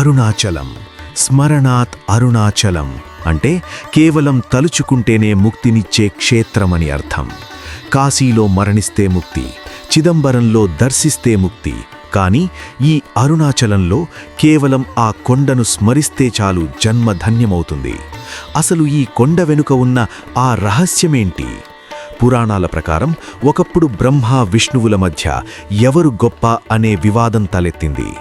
అరుణాచలం. స్మరణాత్ అరుణాచలం అంటే కేవలం తలుచుకుంటేనే ముక్తినిచ్చే క్షేత్రమని అర్థం. కాశీలో మరణిస్తే ముక్తి చిదంబరంలో దర్శిస్తే ముక్తి. కానీ ఈ అరుణాచలంలో కేవలం ఆ కొండను స్మరిస్తే చాలు జన్మధన్యమవుతుంది. అసలు ఈ కొండ వెనుక ఉన్న ఆ రహస్యమేంటి? పురాణాల ప్రకారం ఒకప్పుడు బ్రహ్మ విష్ణువుల మధ్య ఎవరు గొప్ప అనే వివాదం తలెత్తింది?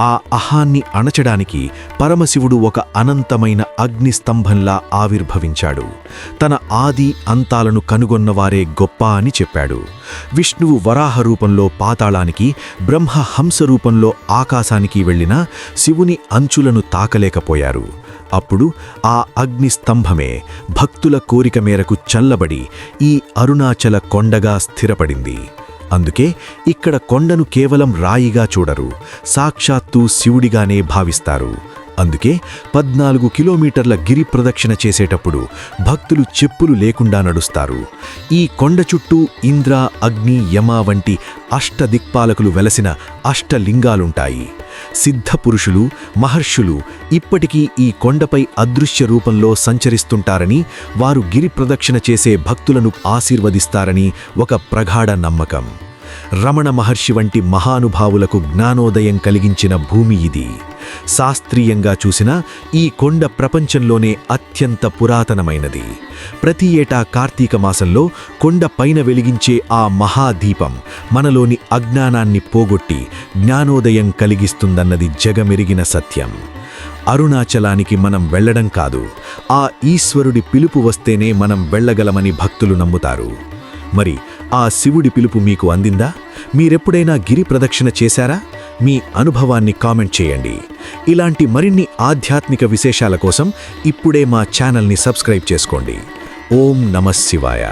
ఆ అహాన్ని అణచడానికి పరమశివుడు ఒక అనంతమైన అగ్నిస్తంభంలా ఆవిర్భవించాడు. తన ఆది అంతాలను కనుగొన్నవారే గొప్ప అని చెప్పాడు. విష్ణువు వరాహ రూపంలో పాతాళానికి బ్రహ్మ హంస రూపంలో ఆకాశానికి వెళ్ళినా శివుని అంచులను తాకలేకపోయారు. అప్పుడు ఆ అగ్నిస్తంభమే భక్తుల కోరిక మేరకు చల్లబడి ఈ అరుణాచల కొండగా స్థిరపడింది. అందుకే ఇక్కడ కొండను కేవలం రాయిగా చూడరు సాక్షాత్తు శివుడిగానే భావిస్తారు. అందుకే పద్నాలుగు కిలోమీటర్ల గిరి ప్రదక్షిణ చేసేటప్పుడు భక్తులు చెప్పులు లేకుండా నడుస్తారు. ఈ కొండ చుట్టూ ఇంద్ర అగ్ని యమ వంటి అష్టదిక్పాలకులు వెలసిన అష్టలింగాలుంటాయి సిద్ధపురుషులు మహర్షులు ఇప్పటికీ ఈ కొండపై అదృశ్య రూపంలో సంచరిస్తుంటారని వారు గిరి ప్రదక్షిణ చేసే భక్తులను ఆశీర్వదిస్తారని ఒక ప్రగాఢ నమ్మకం. రమణ మహర్షి వంటి మహానుభావులకు జ్ఞానోదయం కలిగించిన భూమి ఇది. శాస్త్రీయంగా చూసినా ఈ కొండ ప్రపంచంలోనే అత్యంత పురాతనమైనది. ప్రతి ఏటా కార్తీక మాసంలో కొండ పైన వెలిగించే ఆ మహాదీపం మనలోని అజ్ఞానాన్ని పోగొట్టి జ్ఞానోదయం కలిగిస్తుందన్నది జగమెరిగిన సత్యం. అరుణాచలానికి మనం వెళ్ళడం కాదు ఆ ఈశ్వరుడి పిలుపు వస్తేనే మనం వెళ్ళగలమని భక్తులు నమ్ముతారు. మరి ఆ శివుడి పిలుపు మీకు అందిందా? మీరెప్పుడైనా గిరి ప్రదక్షిణ చేశారా? మీ అనుభవాన్ని కామెంట్ చేయండి. ఇలాంటి మరిన్ని ఆధ్యాత్మిక విశేషాల కోసం ఇప్పుడే మా ఛానల్ని సబ్స్క్రైబ్ చేసుకోండి. ఓం నమః శివాయ.